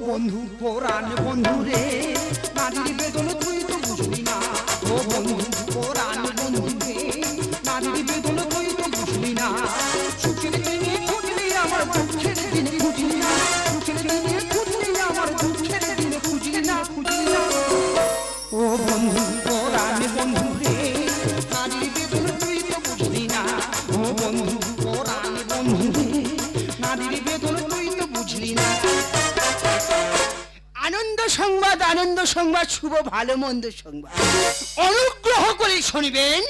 বন্ধু কোরআন বন্ধু রে। নারীর বেদন তুই তো বুঝলি না। ও বন্ধু কোরআন বন্ধু রে। নারীর বেদন তুই তো বুঝলি না। সংবাদ আনন্দ সংবাদ, শুভ, ভালো, মন্দ সংবাদ। অনুগ্রহ করে শুনবেন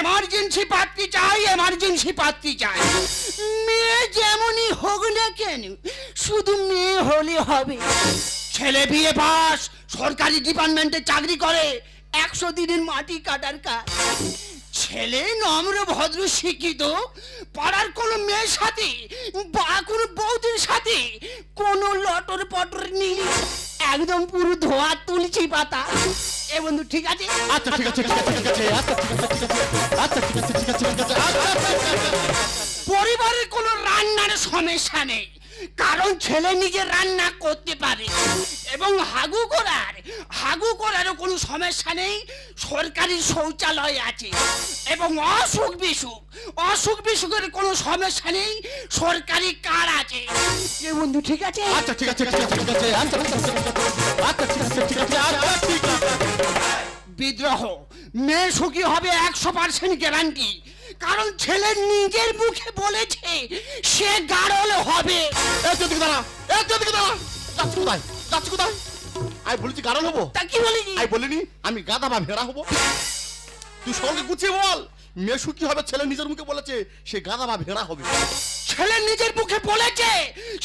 এমার্জেন্সি পাত্রী চাই এমার্জেন্সি পাত্রী চাই। মেয়ে যেমনই হোক না কেন, শুধু মেয়ে হলে হবে। ছেলে বিয়ে পাস, সরকারি ডিপার্টমেন্টে চাকরি করে, একশো দিনের মাটি কাটার কাজ। ছেলে নম্র, ভদ্র, শিক্ষিত, পাড়ার কোনো মেয়ের সাথে বা কোনো বৌদির সাথে কোনো লটর পটর নেই। একদম পুরো ধোয়া তুলছি পাতা এ বন্ধু ঠিক আছে আচ্ছা ঠিক আছে ঠিক আছে ঠিক আছে আচ্ছা ঠিক আছে ঠিক আছে আচ্ছা ঠিক আছে ঠিক আছে ঠিক আছে আচ্ছা, আচ্ছা, আচ্ছা, আচ্ছা। পরিবারের কোনো রান্নার সমস্যা নেই কারণ ছেলে নিজে রান্না করতে পারে। এবং হাগু করার হাগু করারও কোনো সমস্যা নেই। সরকারি শৌচালয় আছে। এবং অসুখ বিসুখ অসুখ বিসুখের কোনো সমস্যা নেই। সরকারি কার আছে? এ বন্ধু ঠিক আছে? আচ্ছা ঠিক আছে ঠিক আছে আচ্ছা ঠিক আছে আচ্ছা ঠিক আছে ঠিক আছে আচ্ছা ঠিক আছে। বিদ্রোহ মেয়ে সুখী হবে একশো পার্সেন্ট গ্যারান্টি কারণ ছেলে নিজের মুখে বলেছে সে গাড়ল হবে। দাঁড়া এই তুই দিকে দাঁড়া। যাচ্ছি কোথায়? যাচ্ছি কোথায়? আমি বলেছি গাড়ল হব। তা কি বলিনি? আমি বলিনি আমি গাদা বা ভেড়া হব। তুই সঙ্গে গুছিয়ে বল। মেয়ে সুখী হবে ছেলে নিজের মুখে বলেছে? সে গাদা বা ভেড়া হবে। ছেলে নিজের মুখে বলেছে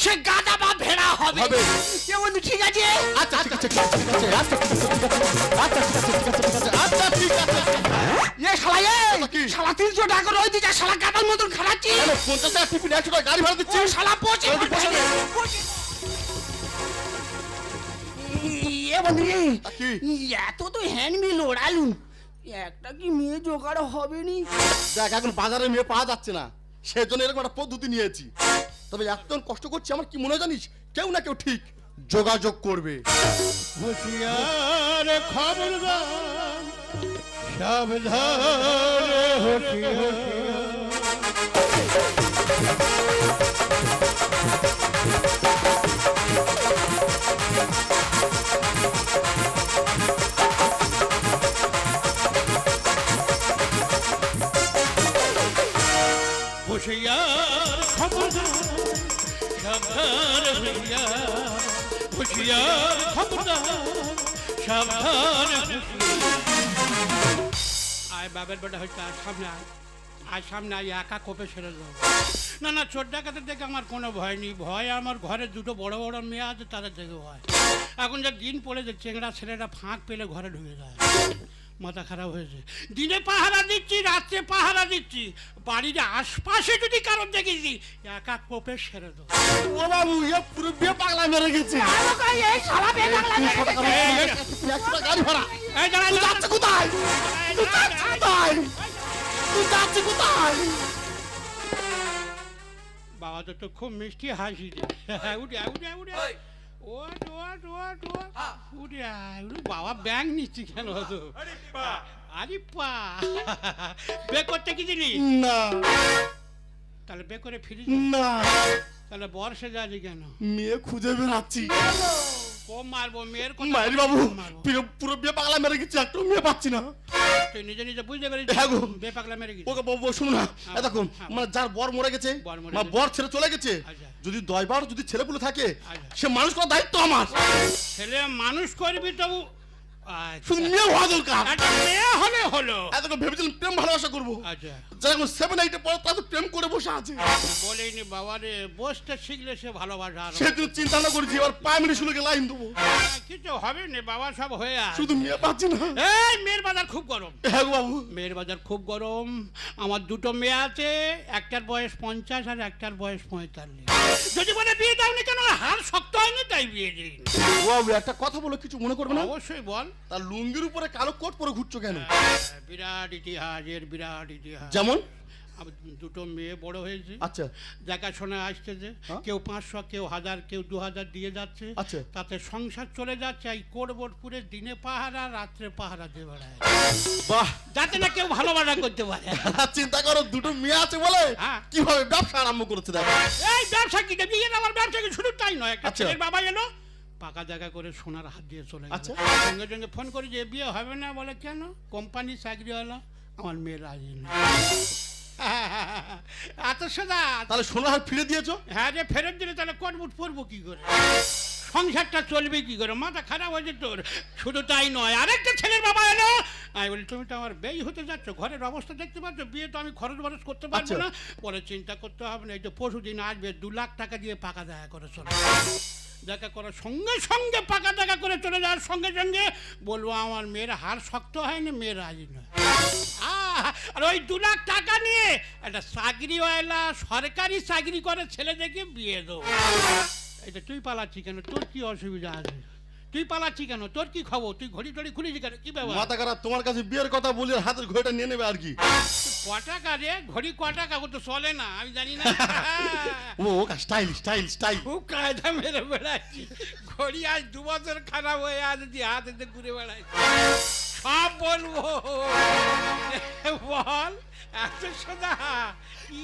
সে গাদা বা ভেড়া হবে। হবে। বন্ধু ঠিক আছে। আচ্ছা ঠিক আছে ঠিক আছে আচ্ছা ঠিক আছে ঠিক আছে আচ্ছা ঠিক আছে ঠিক আছে ঠিক আছে আচ্ছা ঠিক আছে। এ শালা এ! কি? শালা তিনশো টাকা রয়ে দিচ্ছে শালা গাদার মতন খারাচ্ছি কেন পঞ্চাশ টাকা টিফিন একশো টাকা গাড়ি ভাড়া দিচ্ছি। শালা পচে বসে নে। এ বন্ধু এ, তা কি? এত তো হ্যান্ডবিল ওড়ালু একটা কি মেয়ে জোগাড় হবে নি দেখ এখন বাজারে মেয়ে পাওয়া যাচ্ছে না। সেই জন্য এরকম একটা পদ্ধতি নিয়েছি। তবে এত কষ্ট করছি আমার কি মনে হয় জানিস? কেউ না কেউ ঠিক যোগাযোগ করবে। হুঁশিয়ার খবরদার সাবধান হুঁশিয়ার। সাবধান হুঁশিয়ার হুঁশিয়ার খবরদার, সাবধান আয় বাবের বেটা হচ্ছে আয় সামনে আয় সামনে আয় একা কোপে ছেড়ে দেবো না না, চোর ডাকাতের দেখে আমার কোনো ভয় নেই। ভয় আমার ঘরে দুটো বড় বড় মেয়ে আছে, তাদের দেখে ভয়। এখন যে দিন পড়ে যে চেংড়া ছেলেরা ফাঁক পেলে ঘরে ঢুকে যায়। মাথা খারাপ হয়েছে। দিনে পাহারা দিচ্ছি রাত্রে পাহারা দিচ্ছি। বাড়ির আশপাশে যদি কারণ দেখেছি একা কোপে সেরে দেবো। ও বাবু এ পুরো বিয়ে পাগলা মেরে গেছে। এই শালা বেগালা একশো টাকা গাড়ি ভাড়া এই দাঁড়া, যাচ্ছে কোথায়? তুই যাচ্ছে কোথায়? তুই যাচ্ছে কোথায়? বাবা তো তো খুব মিষ্টি হাসি রে উঠে উঠে উঠে। ওট ওট ওট ওট উঠে আয়, বাবা ব্যাংক নিচ্ছি কেন তো? আরে পা বে। করতে কি দিলি না। তাহলে বে করে ফিরি না। তাহলে বর্ষে যাচ্ছি কেন? মেয়ে খুঁজে বেড়াচ্ছি। কম মারবো মেয়ের কথা মায়ের বাবু পুরো পুরো বিয়ে পাগলা মেরে গেছে একটু মেয়ে পাচ্ছি না তুই নিজে নিজে বুঝতে পারিস হ্যাঁ গো। বে পাগলা মেরে গেছি ওকে বাবু শুনো না হ্যাঁ, হ্যাঁ। মানে যার বর মরে গেছে বর মরে মানে গেছে। বর ছেড়ে চলে গেছে আচ্ছা। যদি দয়বার যদি ছেলেপুলে থাকে আচ্ছা। সে মানুষ করার দায়িত্ব আমার ছেলে মানুষ করবি তবু মেয়ে হওয়া দরকার একটা মেয়ে হলে হলো। এতক্ষণ ভেবেছিলাম প্রেম ভালোবাসা করব। আচ্ছা। যারা সেভেন এইটে পড়ে তারা প্রেম করে বসে আছে। বলেনি বাবা রে বসতে শিখলে সে ভালোবাসা আরও। সেদিন চিন্তা না করেছি এবার প্রাইমারি স্কুলে লাইন দেবো। কিছু হবে না বাবা সব হয়ে আছে। শুধু মেয়ে পাচ্ছি না। এই মেয়ের বাজার খুব গরম। হ্যাঁ গো বাবু। মেয়ের বাজার খুব গরম। আমার দুটো মেয়ে আছে একটার বয়স পঞ্চাশ আর একটার বয়স পঁয়তাল্লিশ। যদি বলে বিয়ে দাওনি কেন? হার শক্ত হয়নি তাই বিয়ে দিই বাবু একটা কথা বলে কিছু মনে করবে না? অবশ্যই বল। তার লুঙ্গির উপরে কালো কোট পরে ঘুরছো কেন? বিরাট ইতিহাস এর বিরাট ইতিহাস। যেমন? দুটো মেয়ে বড় হয়েছে। আচ্ছা। দেখাশোনা আসতেছে হ্যাঁ? কেউ পাঁচশো কেউ হাজার কেউ দু হাজার দিয়ে যাচ্ছে। আচ্ছা। তাতে সংসার চলে যাচ্ছে এই কোটবোর্ডপুরে দিনে পাহারা রাত্রে পাহারা দিয়ে বেড়ায়। বাহ। যাতে না কেউ ভালোবাসা করতে পারে। চিন্তা করো দুটো মেয়ে আছে বলে? হ্যাঁ। কীভাবে ব্যবসা আরম্ভ দেখো। এই ব্যবসা কি? বিয়ে আমার ব্যবসা কি? শুধু তাই নয় একটা আচ্ছা। ছেলের বাবা এলো পাকা জায়গা করে সোনার হাত দিয়ে চলে গেল। আচ্ছা। সঙ্গে সঙ্গে ফোন করি যে বিয়ে হবে না? বলে কেন? কোম্পানি চাকরি হলো আমার মেয়ে রাজি না এত সোজা। তাহলে সোনার হার ফিরে দিয়েছ? হ্যাঁ রে ফেরত দিলে তাহলে কটবুট পরবো কি করে? সংসারটা চলবে কি করে? মাথা খারাপ হয়েছে তোর। শুধু তাই নয় আরেকটা ছেলের বাবা এলো। আমি বলি তুমি তো আমার ব্যয় হতে যাচ্ছ। ঘরের অবস্থা দেখতে পাচ্ছ? বিয়ে তো আমি খরচ বরচ করতে পারব আচ্ছা। না। পরে চিন্তা করতে হবে না এই তো পরশু দিন আসবে দু লাখ টাকা দিয়ে পাকা দেখা করে চলে। দেখা করার সঙ্গে সঙ্গে পাকা দেখা করে চলে যাওয়ার সঙ্গে সঙ্গে বলব আমার মেয়ের হার শক্ত হয়নি মেয়ের রাজি নয়। আহ, আর ওই দু লাখ টাকা নিয়ে একটা চাকরিওয়ালা সরকারি চাকরি করে ছেলে দেখে বিয়ে দেবো। এটা তুই পালাচ্ছি কেন? তোর কি অসুবিধা আছে? তুই পালাচ্ছি কেন? তোর কি খবর? তুই ঘড়ি টড়ি খুলেছি কেন? কি ব্যাপার? মাথা খারাপ তোমার কাছে বিয়ের কথা বলি আর হাতের ঘড়িটা নিয়ে নেবে আর কি? ক টাকা রে? ঘড়ি ক টাকা? ও তো চলে না আমি জানি না। ও স্টাইল স্টাইল স্টাইল। খুব কায়দা মেরে বেড়াচ্ছি। ঘড়ি আজ দু বছর খারাপ হয়ে আজ যে হাতে দিয়ে ঘুরে বেড়াচ্ছি সব বলব। বল এত সোজা। কি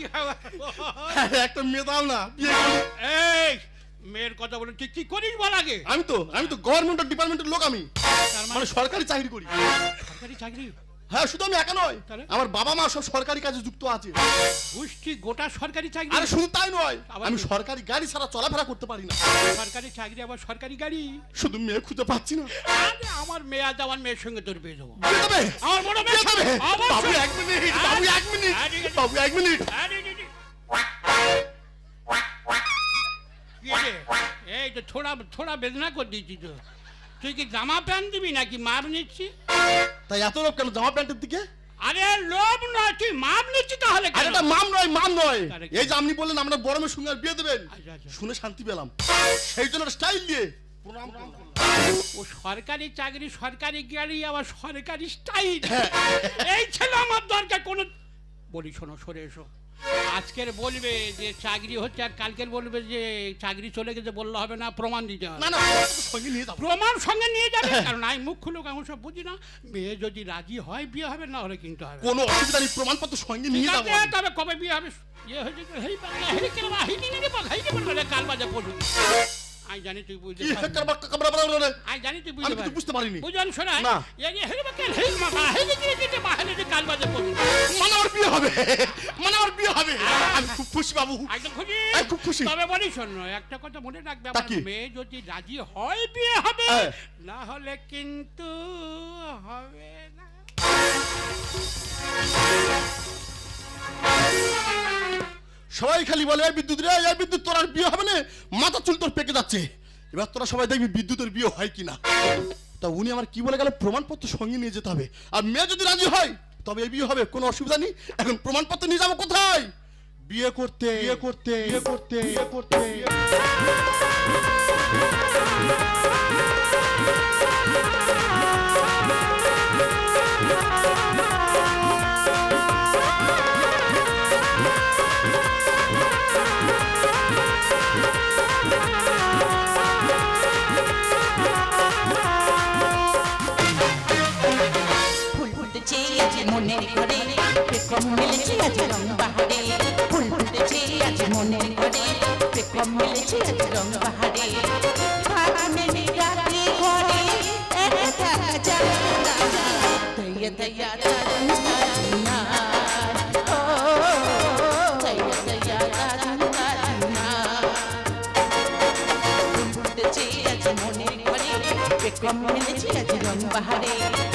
একটা মেয়ে দাও না এই মেয়ের কথা বলে ঠিক কি করিস বল আগে? আমি তো আমি তো গভর্নমেন্ট ডিপার্টমেন্টের লোক আমি। মানে মানে সরকারি চাকরি করি। সরকারি চাকরি? হ্যাঁ শুধু আমি একা নয় তাহলে? আমার বাবা মা সব সরকারি কাজে যুক্ত আছে গোষ্ঠী গোটা সরকারি চাকরি আরে শুধু তাই নয় আবার আমি কি? সরকারি গাড়ি ছাড়া চলাফেরা করতে পারি না সরকারি চাকরি আবার সরকারি গাড়ি শুধু মেয়ে খুঁজে পাচ্ছি না আরে আমার মেয়ে আজ আমার মেয়ের সঙ্গে তোর বিয়ে দেবো বিয়ে দেবে? আমার বড় মেয়ে বিয়ে দেবে? অবশ্যই। বাবু এক মিনিট বাবু এক মিনিট আরে, আরে, বাবু এক মিনিট আরে, আরে, আরে। কি রে? এই তো থোড়া থোড়া বেদনা করে দিয়েছি তো তুই কি জামা প্যান্ট দিবি নাকি মাপ নিচ্ছি তাই এত লোক কেন? জামা প্যান্টের দিকে? আরে লোভ নয় তুই মাপ নিচ্ছি তাহলে আরে এটা মাম নয় মাম নয়। এই যে আপনি বললেন আমরা বড় মেয়ের সঙ্গে আর বিয়ে দেবেন আচ্ছা, আচ্ছা। শুনে শান্তি পেলাম। সেই জন্য স্টাইল দিয়ে প্রণাম ও সরকারি চাকরি সরকারি গাড়ি আবার সরকারি স্টাইল হ্যাঁ। এই ছেলে আমার দরকার কোনো বলি শোনো সরে এসো। আজকের বলবে যে চাকরি হচ্ছে আর কালকের বলবে যে চাকরি চলে গেছে বললে হবে না প্রমাণ দিতে হবে না না সঙ্গে নিয়ে যাব প্রমাণ সঙ্গে নিয়ে যাবে কারণ আমি মুখ খুলুক আমি সব বুঝি না মেয়ে যদি রাজি হয় বিয়ে হবে না হলে কিন্তু হবে কোনো অসুবিধা নেই প্রমাণপত্র সঙ্গে নিয়ে যাব আছে তবে কবে বিয়ে হবে ইয়ে হয়েছে হেই পাগলা, হেই কেলাবা, হেই নিয়ে পাগলা, হেই পাগলা, কাল বাজে পড়বি আমি জানি তুই বুঝতে আমি জানি তুই বুঝতে পারবি। বুঝতে পারিনি। বুঝলেন শোনা না। এই যে হেই বাকে হেই মাথা হেই যে যে যে বাহানে যে কাল বাজে পড়বি মানে আমার বিয়ে হবে। মানে আমার বিয়ে হবে। আমি খুব খুশি বাবু। একদম খুশি। আমি খুব খুশি। তবে বলি শোন একটা কথা মনে রাখবে আমার মেয়ে যদি রাজি হয় বিয়ে হবে হ্যাঁ। না হলে কিন্তু হবে না। সবাই খালি বলে এই বিদ্যুৎ রে এই বিদ্যুৎ তোর আর বিয়ে হবে না। মাথা চুল তোর পেকে যাচ্ছে। এবার তোরা সবাই দেখবি বিদ্যুতের বিয়ে হয় কিনা। তা উনি আমার কি বলে গেল? প্রমাণপত্র সঙ্গে নিয়ে যেতে হবে। আর মেয়ে যদি রাজি হয় তবে এই বিয়ে হবে কোনো অসুবিধা নেই। এখন প্রমাণপত্র নিয়ে যাব কোথায়? বিয়ে করতে। বিয়ে করতে। বিয়ে করতে। বিয়ে করতে। মিলেছে আজ রং বাহারে।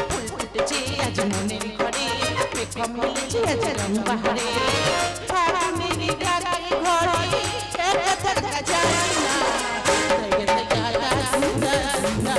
ফুল ফুটেছে আজ মনের ঘরে। প্রেম মিলেছে আজ রং বাহারে। ফাগুনের রাতে ঘরে একা থাকা যায় না। দয়া দয়া দারুণ দারুণ না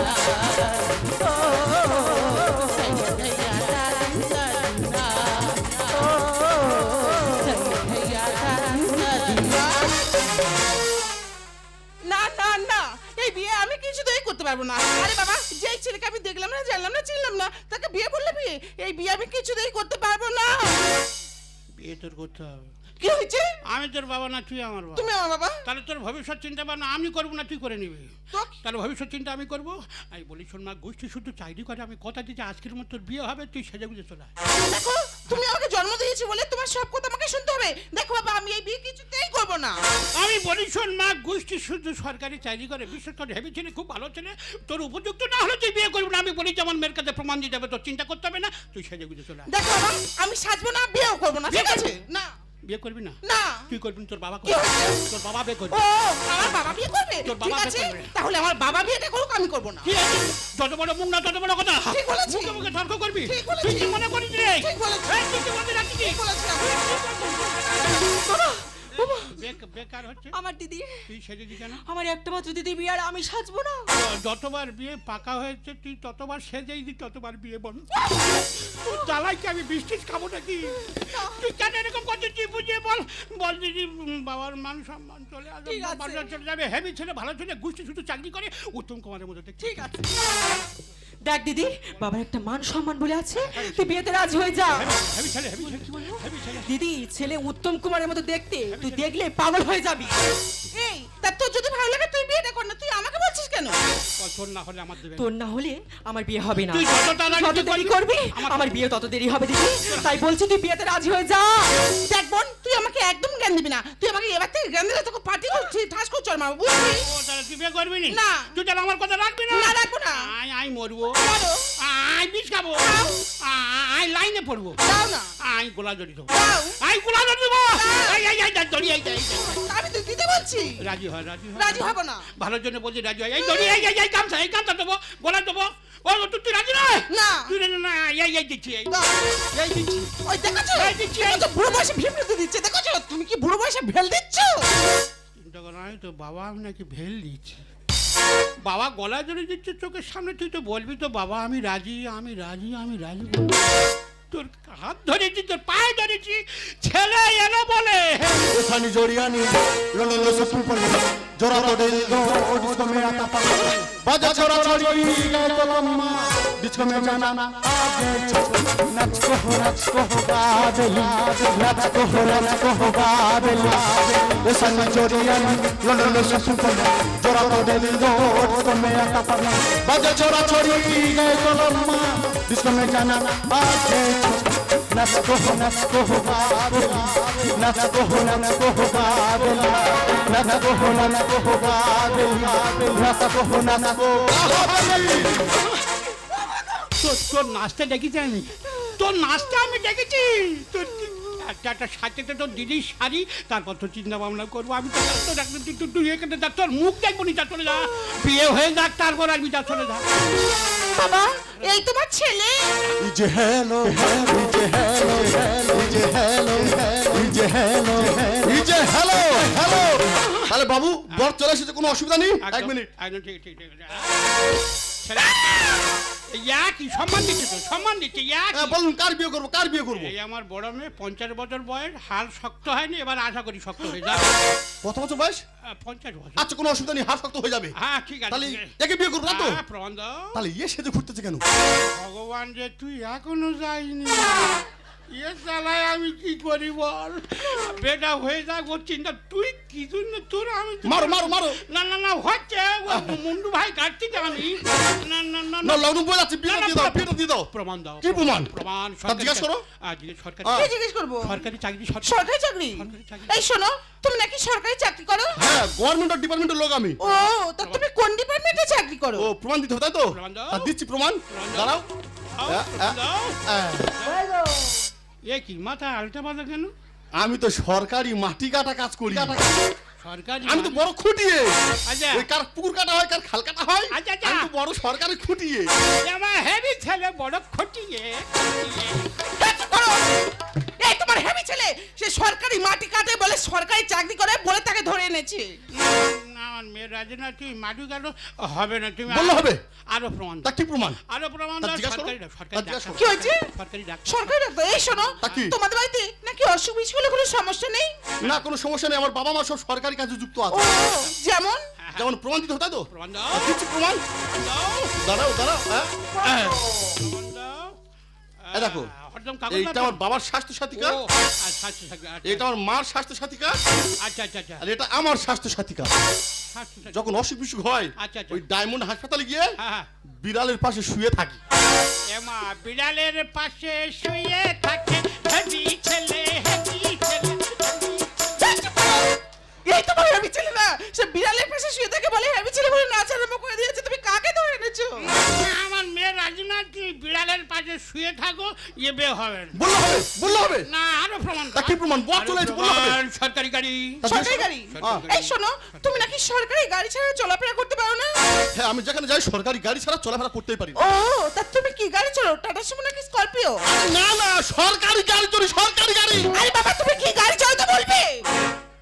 পারব না। আরে বাবা যেই ছেলেকে আমি দেখলাম না জানলাম না চিনলাম না তাকে বিয়ে বললে বিয়ে? এই বিয়ে আমি কিছুতেই করতে পারব না। বিয়ে তোর করতে হবে। কি হয়েছে? আমি তোর বাবা না তুই আমার বাবা। তুমি আমার বাবা? তাহলে তোর ভবিষ্যৎ চিন্তা ভাবনা আমি করব না তুই করে নিবি। তাহলে ভবিষ্যৎ চিন্তা আমি করব? আমি বলি শোন মা গোষ্ঠী শুধু চাকরি করে আমি কথা দিচ্ছি আজকের মতো তোর বিয়ে হবে তুই সেজে গুজে চলে। দেখো তুমি আমাকে জন্ম দিয়েছি বলে তোমার সব কথা আমাকে শুনতে হবে। দেখো বাবা আমি এই বিয়ে কিছুতেই করব না। আমি বলি শোন মা গোষ্ঠী শুধু সরকারি চাকরি করে বিশেষ করে হেভি ছেলে খুব ভালো ছেলে। তোর উপযুক্ত না হলে তুই বিয়ে করবি না। আমি বলি যেমন মেয়ের কাছে প্রমাণ দিয়ে যাবে তোর চিন্তা করতে হবে না তুই সেজে গুজে চলে দেখো বাবা আমি সাজবো না বিয়েও করব না ঠিক আছে? না। বিয়ে করবি না? না। তুই করবি তোর বাবা করবে। তোর বাবা বিয়ে করবে। ও আমার বাবা বিয়ে করবে? তোর বাবা আছে। করবে। তাহলে আমার বাবা বিয়েটা করুক আমি করব না। ঠিক আছে। যত বড় মুখ না তত বড় কথা। ঠিক বলেছি। মুখে মুখে তর্ক করবি। তুই কি মনে করিস রে? ঠিক বলেছি। তুই কি মনে রাখিস? ঠিক বলেছি। বেকার হচ্ছে। আমার দিদি। তুই সেজেছি কেন? আমার একটা মাত্র দিদি বিয়ে আর আমি সাজবো না। যতবার বিয়ে পাকা হয়েছে তুই ততবার সেজেই দি ততবার বিয়ে বল জ্বালাই কি আমি বৃষ্টির খাব নাকি তুই কেন এরকম করছিস? তুই বুঝিয়ে বল। বল দিদি বাবার মান সম্মান চলে আসবে ঠিক আছে। বাজার চলে যাবে হেভি ছেলে ভালো ছেলে গোষ্ঠী শুধু চাকরি করে উত্তম কুমারের মতো দেখতে ঠিক আছে। দেখ দিদি বাবার একটা মান সম্মান বলে আছে তুই বিয়েতে রাজি হয়ে যা। হেভি ছেলে হেভি ছেলে হেভি ছেলে। দিদি ছেলে উত্তম কুমারের মতো দেখতে তুই দেখলে পাগল হয়ে যাবি। এই তা তোর যদি ভালো লাগে তুই কেন? তোর না হলে আমার দেবে তোর না হলে আমার বিয়ে হবে না। তুই যত তাড়াতাড়ি দেরি করবি। আমার- বিয়ে তত দেরি হবে দিদি। তাই বলছি তুই বিয়েতে রাজি হয়ে যা। দেখ বোন তুই আমাকে একদম জ্ঞান দিবি না। তুই আমাকে এবার থেকে জ্ঞান দিলে তোকে পার্টি করছি ঠাস বুঝলি? তুই বিয়ে করবি নি? তুই তাহলে আমার কথা রাখবি না? না, রাখব না। আয় আয় মরবো। বিষ খাব। লাইনে পড়ব। দাও না। আয় গোলা জড়ি দেবো। গোলা জড়ি দেবো। আয় আমি তো দিতে বলছি। রাজি হয় রাজি হয় রাজি হব না। ভালোর জন্য বলছি রাজি হয় দড়ি এই এই দেবো গোলা দেবো। ও তুই তুই রাজি নয়? না। তুই না না এই এই দিচ্ছি এই। এই দিচ্ছি। ওই দেখেছ এই দিচ্ছি, এই। ও তো বুড়ো বয়সে ভেল দিচ্ছে দেখেছ তুমি কি বুড়ো বয়সে ভেল দিচ্ছ? চিন্তা করো আমি তো বাবা আমি নাকি ভেল দিচ্ছি। বাবা গলা জড়ি দিচ্ছে চোখের সামনে তুই তো বলবি তো বাবা আমি রাজি আমি রাজি আমি রাজি বলবি। তোর হাত ধরেছি তোর পায়ে ধরেছি ছেলে এলো বলে Sani Joriani, Lolo Loso Pupol, Jorado del Do, Disco disco में जाना आगे नच को हो नच को हो बादली नच को हो नच को हो बादली ये सन चोरियन लोलो लो ससु को जोरा तो दे दो तो मैं आता पर बजे जोरा छोड़ी की गए कोलम्मा डिस्को में जाना आगे नच को हो नच को हो बादली नच को हो नच को हो बादली नच को हो नच को हो बादली नच को हो नच को हो बादली তোর নাচটা দেখেছি আমি। তোর নাচটা আমি দেখেছি। তোর একটা একটা সাথে তোর দিদির শাড়ি তারপর তো চিন্তা ভাবনা করব। আমি তো তোর একটা তুই এখানে যা তোর মুখ দেখব নি যা চলে যা। বিয়ে হয়ে যাক তারপর আমি যা চলে যা। বাবা এই তোমার ছেলে? ইজে হ্যালো হ্যালো ইজে হ্যালো হ্যালো ইজে হ্যালো হ্যালো তাহলে বাবু বর চলে এসেছে কোনো অসুবিধা নেই? এক মিনিট। ঠিক ঠিক ঠিক একই সম্মান দিচ্ছে তো সম্মান দিচ্ছে। হ্যাঁ, বলুন কার বিয়ে করব কার বিয়ে করব? এই আমার বড় মেয়ে পঞ্চাশ বছর বয়স হাল শক্ত হয়নি এবার আশা করি শক্ত হয়ে যাবে। কত বছর বয়স? আহ, পঞ্চাশ বছর। আচ্ছা কোনো অসুবিধা নেই হাত শক্ত হয়ে যাবে। হ্যাঁ ঠিক আছে। তাহলে ঠিক আছে। একে বিয়ে করব না তো? হ্যাঁ, প্রবন্ধ। তাহলে ইয়ে সেজে ঘুরতেছে কেন? ভগবান যে তুই এখনও যাইনি। চালায় আমি কি করি বল? বেটা হয়ে ওর চিন্তা। তুই কি জন্য তোর আমি মারো মারো মারো। না না না হচ্ছে মুন্ডু ভাই কাটছি আমি। না না না না। লগ্ন বলে যাচ্ছে বিয়েটা না, না, দিয়ে দাও প্রমাণ- দিয়ে দাও। প্রমাণ দাও। কি প্রমাণ? প্রমাণ জিজ্ঞেস করো। সরকারি আহ। জিজ্ঞেস করব? সরকারি চাকরি সরকারি চাকরি? এই শোনো তুমি নাকি সরকারি চাকরি করো? হ্যাঁ গভর্নমেন্ট ডিপার্টমেন্টের লোক আমি। ও তা তুমি কোন ডিপার্টমেন্টে চাকরি করো? ও প্রমাণ দিতে হবে তাই তো? প্রমাণ দিচ্ছি প্রমাণ। দাঁড়াও। দাও, আহ, আহ। দাও। এ কি মাথা আলটা পাতা কেন? আমি তো সরকারি মাটি কাটা কাজ করি। সরকারি আমি তো বড় খুঁটিয়ে। আচ্ছা। ওই কার পুকুর কাটা হয় কার খাল কাটা হয় আচ্ছা, আচ্ছা। আমি তো বড় সরকারি খুঁটিয়ে। আমার হেভি ছেলে বড় খুঁটিয়ে। এই তোমার হেভি ছেলে সে সরকারি মাটি কাটে বলে সরকারি চাকরি করে বলে তাকে ধরে এনেছে। আমার মেয়ে রাজি না তুই মাটি গেল? হবে না তুমি বললে হবে? আরও প্রমাণ তা কি প্রমাণ? আরও প্রমাণ তা দাও জিজ্ঞাসা করো। সরকারি দাও, তা সরকারি জিজ্ঞাসা ডাক্তার। কি হয়েছে? সরকারি ডাক্তার সরকারি ডাক্তার এই শোনো তোমাদের বাড়িতে নাকি অসুখ বিসুখ কোনো সমস্যা নেই? না কোনো সমস্যা নেই। আমার বাবা মা সব সরকারি কাজে যুক্ত আছে। যেমন? যেমন প্রমাণ দিতে হবে তো? প্রমাণ দাও। প্রমাণ? দাঁড়াও দাঁড়াও হ্যাঁ? প্রমাণ দেখো। একদম কাগজ এইটা আমার বাবার স্বাস্থ্য সাথী কার্ড ও, আচ্ছা, আচ্ছা, আচ্ছা, আচ্ছা, এটা আমার মার স্বাস্থ্য সাথী কার্ড আচ্ছা আচ্ছা আচ্ছা। আর এটা আমার স্বাস্থ্য সাথী কার্ড স্বাস্থ্য সাথী। যখন অসুখ বিসুখ হয় আচ্ছা, আচ্ছা। ওই ডায়মন্ড হাসপাতালে গিয়ে হ্যাঁ, হ্যাঁ। বিড়ালের পাশে শুয়ে থাকি। এমা বিড়ালের পাশে শুয়ে থাকে ছেলে। তোমার হেবি ছেলে না। সে বিড়ালের পাশে শুয়ে থেকে বলে হেবি ছেলে বলে নাচ আরম্ভ করে দিয়েছে। তুমি কাকে ধরে এনেছো? আমার মেয়ে রাজনা তুই বিড়ালের পাশে শুয়ে থাকো ইয়ে বে হবে। না। বললে হবে বললে হবে। না আরও প্রমাণ তা কি প্রমাণ? বল চলে এসে বললে হবে। সরকারি গাড়ি। তা সরকারি গাড়ি। হ্যাঁ। এই শোনো তুমি নাকি সরকারি গাড়ি ছাড়া চলাফেরা করতে পারো না? হ্যাঁ আমি যেখানে যাই সরকারি গাড়ি ছাড়া চলাফেরা করতেই পারি না। ও তা তুমি কি গাড়ি চলো টাটা সুমো নাকি স্করপিও? না না সরকারি গাড়ি চড়ি সরকারি গাড়ি। আরে বাবা তুমি কি গাড়ি চালাতে বলবে?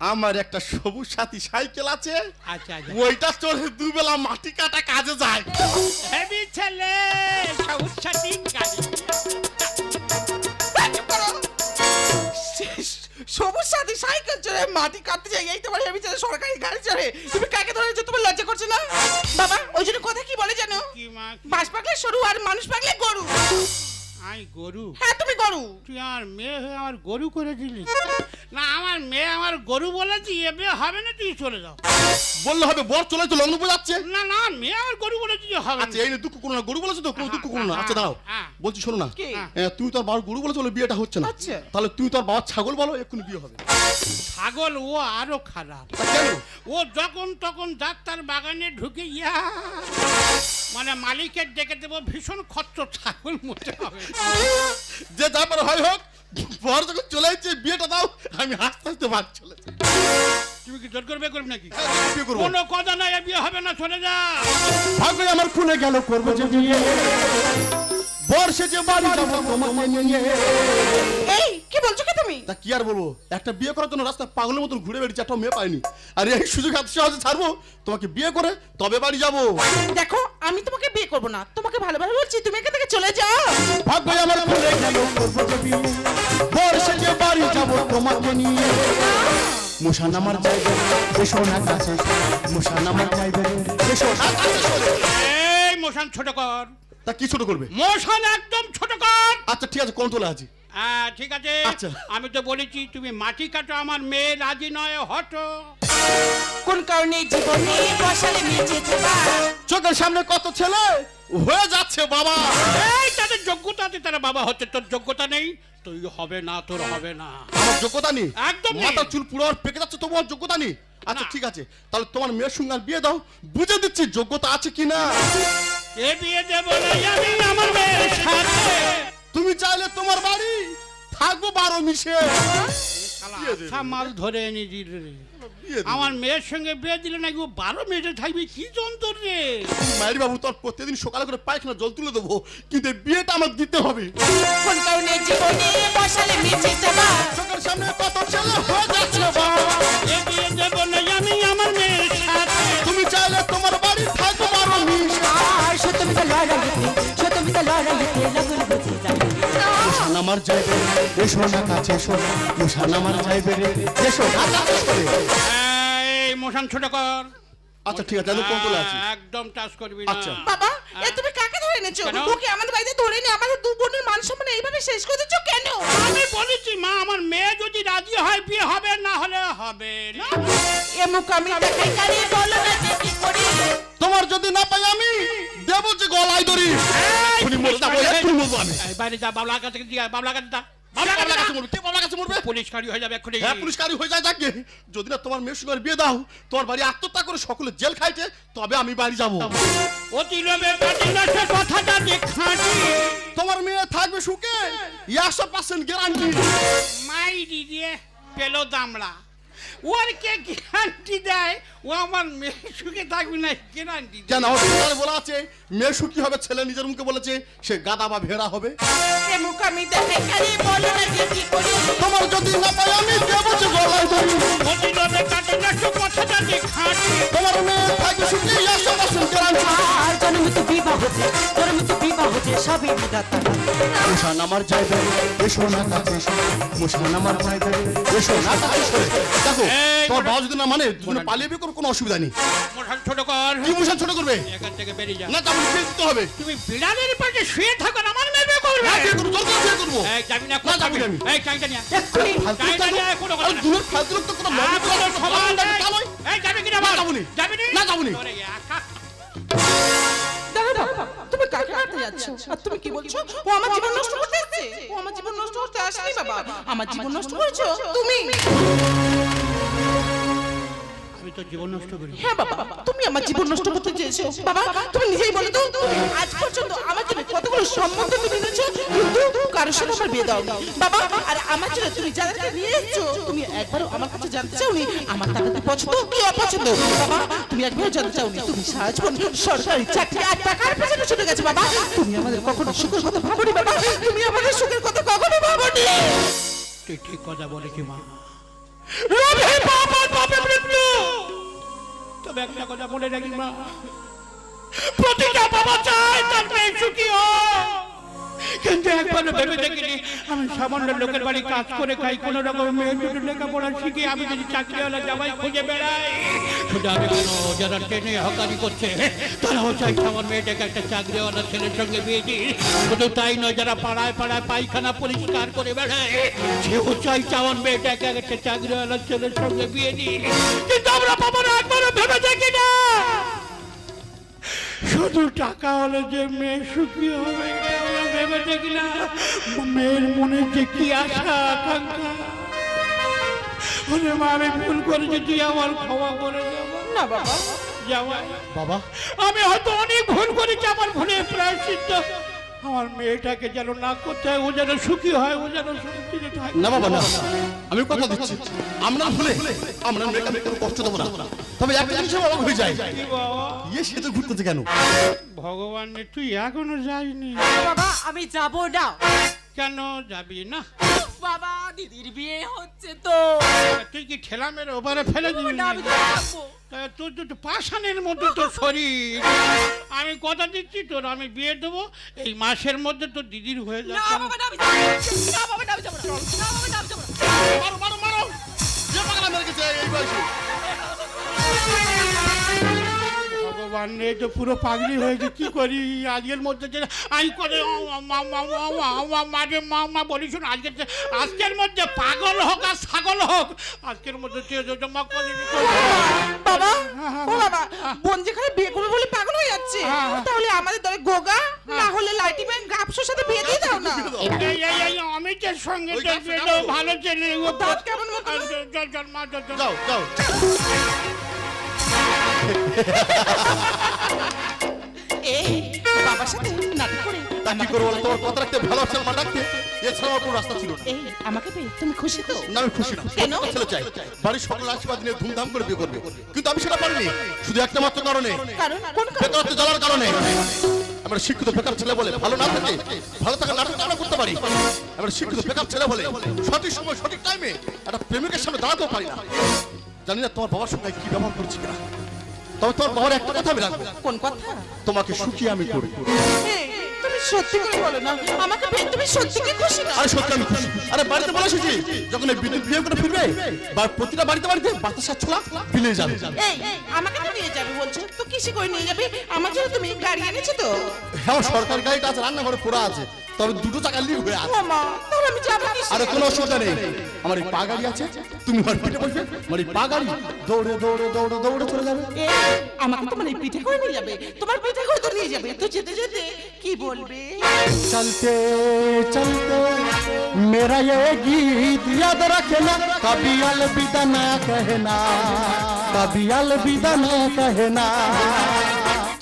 আমার একটা সবুজ সাথী সাইকেল আছে। আচ্ছা আচ্ছা। ওইটা চড়ে দুবেলা মাটি কাটা কাজে যায়। ছেলে সবুজ সাথী গাড়ি। সবুজ সাথী সাইকেল চড়ে মাটি কাটতে যাই এই তোমার হেবি ছেলে সরকারি গাড়ি চড়ে। তুমি কাকে ধরে এনেছো? তোমার লজ্জা করছে না? বাবা ওই জন্য কথা কি বলে জানো? কি মা বাস পাগলে সরু আর মানুষ পাগলে গরু। আই গরু। হ্যাঁ তুমি গরু। তুই আমার মেয়ে হয়ে আমার গরু করে দিলি। না আমার মেয়ে আমার গরু বলেছি এবে হবে না তুই চলে যাও। বললে হবে বর চলে তো লগ্ন বোঝাচ্ছে না না মেয়ে আমার গরু বলেছি যে হবে আচ্ছা এই নিয়ে দুঃখ করো না গরু বলেছ তো কোনো দুঃখ করো না। আচ্ছা দাঁড়াও। হ্যাঁ। বলছি শোনো না। কি? তুমি তোর বাবার গরু বলে চলো বিয়েটা হচ্ছে না। আচ্ছা। তাহলে তুমি তোর বাবার ছাগল বলো এক্ষুনি বিয়ে হবে। ছাগল ও আরও খারাপ। তা কেন? ও যখন তখন ডাক্তার বাগানে ঢুকে ইয়া! মানে মালিকের ডেকে দেবো ভীষণ খরচ ছাগল মতে হবে যে তারপরে হয় হোক বর যখন চলে যাচ্ছে বিয়েটা দাও আমি হাসতে হাসতে তুমি কি জোর করবে করবে নাকি? হ্যাঁ, করব। কোনো কথা নাই এ বিয়ে হবে না চলে যা। ভাগ্যে আমার গেল করব যে বিয়ে। বর্ষে যে বাড়ি যাব তোমাকে নিয়ে এই কি বলছো কি তুমি? তা কি আর বলব? একটা বিয়ে করার জন্য রাস্তা পাগলের মতন ঘুরে বেড়েছে একটা মেয়ে পাইনি। আর এই সুযোগ এত সহজে ছাড়বো তোমাকে বিয়ে করে তবে বাড়ি যাব। দেখো আমি তোমাকে বিয়ে করব না তোমাকে ভালো ভালোভাবে বলছি তুমি এখান থেকে চলে যাও। ভাগ্যে আমার খুলে গেল করব যে বিয়ে। বর্ষে বাড়ি যাব তোমাকে নিয়ে। মুসান আমার যাইবে এসো না কাছে। মুসান আমার যাইবে এসো না এই মোশান ছোট কর। তা কি ছোট করবে? মোশান একদম ছোট কর। আচ্ছা ঠিক আছে কন্ট্রোলে আছি। হ্যাঁ ঠিক আছে। আচ্ছা। আমি তো বলেছি তুমি মাটি কাটো আমার মেয়ে রাজি নয় হটো। কোন কারণে জীবনে বসালে নিচে যাবা? চোখের সামনে কত ছেলে? হয়ে যাচ্ছে বাবা। এই তাদের যোগ্যতা আছে তারা বাবা হচ্ছে তোর যোগ্যতা নেই তুই হবে না তোর হবে না। আমার যোগ্যতা নেই? একদম নেই। মাথা চুল পুরো আর পেকে যাচ্ছে তোমার যোগ্যতা নেই? আচ্ছা না। ঠিক আছে তাহলে তোমার মেয়ের সঙ্গে আর বিয়ে দাও বুঝে দিচ্ছি যোগ্যতা আছে কি না এ বিয়ে দেবো না আমি আমার মেয়ের সাথে থাকব বারো মিশে। মাল ধরে এনে দিল রে আমার মেয়ের সঙ্গে বিয়ে দিলে নাকি ও বারো মিনিটে থাকবি? কি যন্ত্র রে? মায়ের বাবু তোর প্রত্যেকদিন সকালে করে পায়খানা জল তুলে দেবো কিন্তু বিয়েটা আমার দিতে হবে। সামনে কত ছেলে হয়ে যাচ্ছে বাবা। আমার যাইবে এসো না কাছে এসো। মুসান আমার যাইবে রে। এসো না কাছে এসো এই মোশান ছোট কর। আচ্ছা ঠিক আছে আমি কন্ট্রোলে আছি? একদম টাচ করবি না। আচ্ছা। বাবা এ তুমি কাকে ধরে এনেছো? ওকে আমাদের বাড়িতে ধরে নিয়ে আমাদের দু বোনের মান সম্মান এইভাবে শেষ করে দিচ্ছ কেন? আমি বলেছি মা আমার মেয়ে যদি রাজি হয় বিয়ে হবে না হলে হবে না। এ মুখ আমি দেখাই কারে বলো না বাইরে যা বাবলা কাছে দিয়া বাবলা কাছে যা। বাবলা বাবলা কাছে মরবে কে বাবলা কাছে মরবে? পুলিশ গাড়ি হয়ে যাবে এক্ষুনি। হ্যাঁ পুলিশকারি হয়ে যায় যাকে যদি না তোমার মেয়ের সঙ্গে বিয়ে দাও তোমার বাড়ি আত্মহত্যা করে সকলে জেল খাইতে তবে আমি বাড়ি যাব। অতি লোভে পাটি না সে কথাটা দেখাটি তোমার মেয়ে থাকবে সুখে একশো পার্সেন্ট গ্যারান্টি মাই দিদিয়ে পেল দামড়া। ওর কে গ্যারান্টি দেয় ও আমার মেয়ে সুখে থাকবে না গ্যারান্টি কেন আমার সংসারে বলা আছে মেয়ে সুখী হবে? ছেলে নিজের মুখে বলেছে সে গাদা বা ভেড়া হবে। এ মুখ আমি দেখাই কারে বলো না যে কি করি তোমার যদি না পাই আমি দেবো যে গলায় অতি লোভে পাটি না সে কথাটা দেখাটি তোমার মেয়ে থাকবে সুখে একশো পার্সেন্ট গ্যারান্টি আর জন্মিত বিবাহ হচ্ছে জন্মিত বিবাহ হচ্ছে সবই বিধাতা। মুসান আমার যাইবে এসো না কাছে এসো আমার যাইবে এসো না কাছে দেখো তোমার বাবা যদি না মানে দুজনে পালিয়ে বিয়ে করো কোনো অসুবিধা নেই। মোশান ছোট কর। কি মুসান ছোট করবে? এখান থেকে বেরিয়ে যা না তাহলে বিয়ে দিতে হবে। তুমি বিড়ালের পাশে শুয়ে থাকো আর আমার মেয়ে করবে। না, করব, জোর করে বিয়ে এই যাবি না না, যাবি না আমি। এই চাইটা নিয়ে এক্ষুনি চাইটা নিয়ে কোনো কথা না। দূরের ফালতু তো কোনো না, সমাজ সমাজ নেই। তা নয়। এই যাবি কিনা না, যাব নি। যাবি না, যাব নি। যাচ্ছ? আর তুমি কি বলছো? ও আমার জীবন নষ্ট করতে এসেছে ও আমার জীবন নষ্ট করতে আসেনি বাবা। আমার জীবন নষ্ট করেছ? তুমি? আমি তো জীবন নষ্ট করি। হ্যাঁ বাবা। তুমি আমার জীবন নষ্ট করতে চেয়েছো। বাবা তুমি নিজেই বলো তো আজ পর্যন্ত আমার জন্য কতগুলো সম্বন্ধ তুমি এনেছো কিন্তু কারোর সাথে আমার বিয়ে দাও বাবা আর আমার জন্য তুমি যাদেরকে নিয়ে এসেছ তুমি একবারও আমার কাছে জানতে চাওনি। আমার তাদের পছন্দ কি অপছন্দ? বাবা তুমি একবারও জানতে চাওনি। তুমি সারা জীবন সরকারি চাকরি আর টাকার পেছনে ছুটে গেছো বাবা। তুমি আমাদের কখনো সুখের কথা ভাবনি বাবা। তুমি আমাদের সুখের কথা কখনো ভাবনি। তুই ঠিক কথা বলেছি মা। রবে বাপে মৃত্যু তবে একটা কথা বলে রাখি মা। প্রতিটা বাবা চায় তার মেয়ে সুখী হোক কিন্তু একবারও ভেবে দেখিনি আমি সামান্য লোকের বাড়ি কাজ করে খাই কোনো রকম মেয়ে দুটো লেখাপড়া শিখে আমি যদি চাকরিওয়ালা জামাই খুঁজে বেড়াই শুধু আমি কেন যারা ট্রেনে হকারি করছে। তারাও চাইছে আমার মেয়েটাকে একটা চাকরিওয়ালা ছেলের সঙ্গে বিয়ে দিই শুধু তাই নয় যারা পাড়ায় পাড়ায় পায়খানা পরিষ্কার করে বেড়ায় সেও চাইছে আমার মেয়েটাকে একটা চাকরিওয়ালা ছেলের সঙ্গে বিয়ে দিই কিন্তু আমরা বাবারা একবারও ভেবে দেখি না। শুধু টাকা হলে যে মেয়ে সুখী হবে ভেবে দেখলাম মেয়ের মনে যে কি আশা আকাঙ্ক্ষা। ওরে মা আমি ভুল করেছি তুই আমার ক্ষমা করে না বাবা। বাবা। আমি হয়তো অনেক ভুল করেছি আমার ভুলের প্রায়শ্চিত্ত আমার মেয়েটাকে যেন না করতে হয় ও যেন সুখী হয় ও যেন শান্তিতে থাকে। না বাবা না। আমি কথা দিচ্ছি। আমরা ভুলে আমরা মেয়েকে আমি কোনো কষ্ট দেবো না। তবে একটা জিনিস অবাক হয়ে যায়। ইয়ে সে তো ঘুরতেছে কেন? ভগবান তুই এখনও যাইনি বাবা আমি যাব না। কেন যাবি না? বাবা দিদির বিয়ে হচ্ছে তো তুই কি ঠেলা মেরে ওপারে ফেলে দিবি আমি তো। তোর তো পাশানের মধ্যে তোর শরীর আমি কথা দিচ্ছি তোর আমি বিয়ে দেবো এই মাসের মধ্যে তোর দিদির হয়ে না বাবা না যাব না। না বাবা না না। না বাবা না আমি যাব না। মারো মারো মারো যে পাগলা মেরে গেছে এই বয়সে ভগবান রে তো পুরো পাগলি হয়েছে কি করি? আজকের মধ্যে যে আমি করে মা মা মা মা মা মাঝে মা মা বলি শোন আজকের আজকের মধ্যে পাগল হোক আর ছাগল হোক আজকের মধ্যে জমা করে বাবা ও বাবা বোন যেখানে বিয়ে করবে বলে পাগল হয়ে যাচ্ছে তাহলে আমাদের দলে গোগা না হলে লাইটি ম্যান গাপসোর সাথে বিয়ে দিয়ে দাও না। এই এই এই অমিতের সঙ্গে। ভালো ছেলে ও দাঁত কেমন মতো? মা যাও যাও। এই বাবার সাথে নাটক করে তা কি করব বলো? তোমার কথা রাখতে ভালো আমার ডাকতে এছাড়া আর কোনো রাস্তা ছিল না। এই আমাকে পেয়ে তুমি খুশি তো? না আমি খুশি না। কেন? একটা ছেলে চাই। বাড়ির সকল আশীর্বাদ নিয়ে ধুমধাম করে বিয়ে করবে। কিন্তু আমি সেটা পারিনি। শুধু একটা মাত্র কারণে। কারণ? কোন কারণ? বেকারত্ব জ্বালার কারণে। আমরা শিক্ষিত বেকার ছেলে বলে ভালো না থাকে ভালো থাকার নাটক আমরা করতে পারি? আমরা শিক্ষিত বেকার ছেলে বলে সঠিক সময় সঠিক টাইমে একটা প্রেমিকের সামনে দাঁড়াতেও পারি না। জানি না তোমার বাবার সঙ্গে কি ব্যবহার করছি কিনা। তবে তোমার বাবার একটা কথা আমি রাখব। কোন কথা? তোমাকে সুখী আমি করি। তুমি সত্যি করে বলো না। আমাকে পেয়ে তুমি সত্যি কি খুশি না? আরে সত্যি আমি খুশি। আরে বাড়িতে বলে এসেছি যখন এই বিদ্যুৎ বিয়ে করে ফিরবে বা প্রতিটা বাড়িতে বাড়িতে বাতাসার ছোলা বিলে যাবে। এই আমাকে তো নিয়ে যাবে বলছো। তো কিসে করে নিয়ে যাবে? আমার জন্য তুমি গাড়ি এনেছো তো? হ্যাঁ সরকার গাড়িটা আছে রান্নাঘরে পোড়া আছে। তবে দুটো চাকা লিক হয়ে আছে। মা তাহলে আমি যাব আরে কোনো অসুবিধা নেই। আমার এই পা গাড়ি আছে। তুমি আমার পিঠে বসবে আমার এই পা গাড়ি দৌড়ে দৌড়ে দৌড়ে দৌড়ে চলে যাবে এই, আমাকে তোমার এই পিঠে করে নিয়ে যাবে তোমার পিঠে করে তো নিয়ে যাবে তো যেতে যেতে কি বলবে चलते चलते मेरा ये गीत याद रखना कभी अलविदा न कहना कभी अलविदा न कहना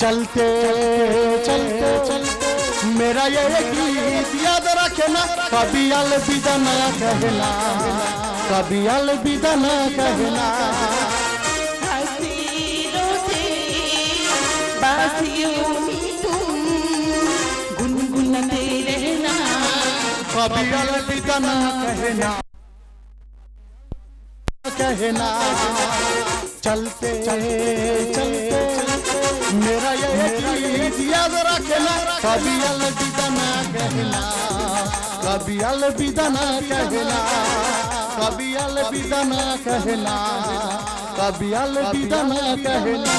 चलते चलते चलते मेरा ये गीत याद रखना कभी अलविदा न कहना कभी अलविदा न कहना। हँसी रोते बासियों में तुम गुनगुनाते रहना। कभी अलविदा न कहना। कहना। चलते चलते। मेरा ये गीत याद रखना। कभी अलविदा न कहना। कभी अलविदा न कहना। कभी अलविदा ना कहना कभी अलविदा ना कहना